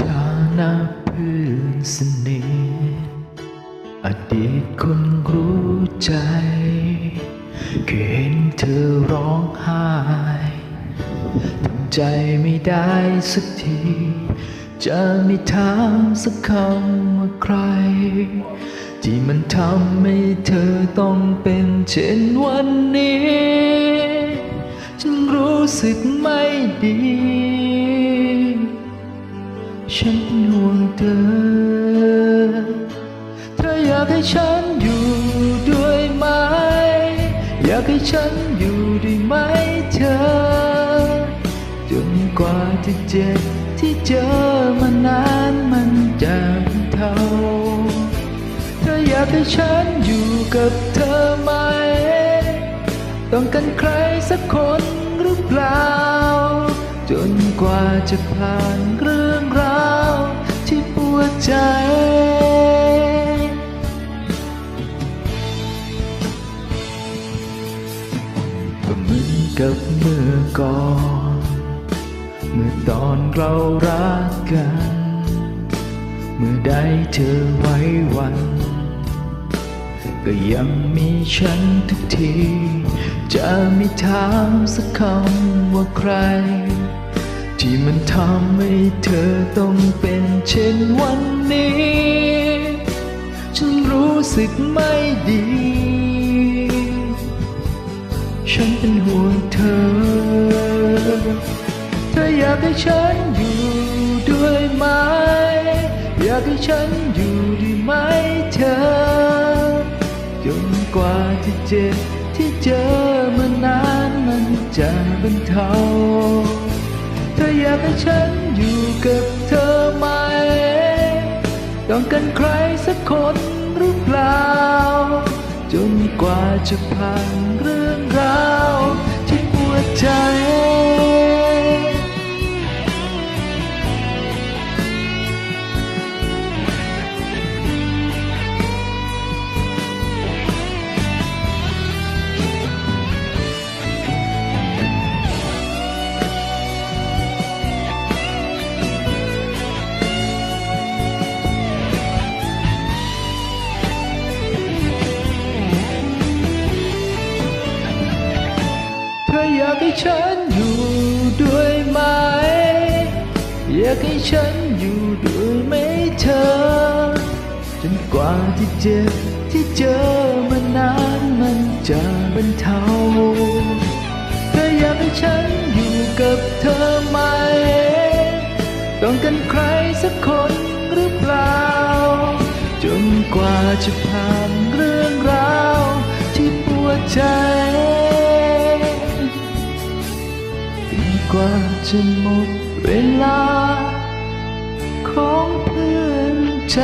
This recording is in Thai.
ฐานะเพื่อนสนิทอดีตคนรู้ใจเคยเห็นเธอร้องไห้ทำใจไม่ได้สักที จะไม่ถามสักคำว่าใคร ที่มันทำให้เธอต้องเป็นเช่นวันนี้ ฉันรู้สึกไม่ดี ฉันเป็นห่วงเธอ เธออยากให้ฉันอยู่ด้วยไหม อยากให้ฉันอยู่ด้วยไหมเธอ จนกว่าที่เจ็บที่เจอมานานมันจะ ให้ฉันอยู่กับเธอไหม ต้องการใครสักคนหรือเปล่า จนกว่าจะผ่านเรื่องราวที่ปวดใจก็เหมือนกับเมื่อก่อน เมื่อตอนเรารักกัน เมื่อได้เธอไว้วัน ก็ยังมีฉันทุกที จะไม่ถามสักคำว่าใคร ที่มันทำให้เธอต้องเป็นเช่นวันนี้ ฉันรู้สึกไม่ดี ฉันเป็นห่วงเธอ เธออยากให้ฉันอยู่ด้วยไหม อยากให้ฉันอยู่ด้วยไหมเธอ กว่าที่เจ็บที่เจอมานานมันจะบรรเทาเธออยากให้ฉันอยู่กับเธอไหมต้องกันใครสักคนหรือเปล่า จนกว่าจะผ่านเรื่องราวที่ปวดใจากให้ฉันอยู่ด้วยไหม อยากให้ฉันอยู่ด้วยไหมเธอ จนกว่าที่เจ็บที่เจอมานานมันจะบรรเทาเธออยากให้ฉันอยู่กับเธอไหม ต้องการใครสักคนหรือเปล่า จนกว่าจะผ่านเรื่องราวที่ปวดใจ จะหมดเวลาของเพื่อนใจ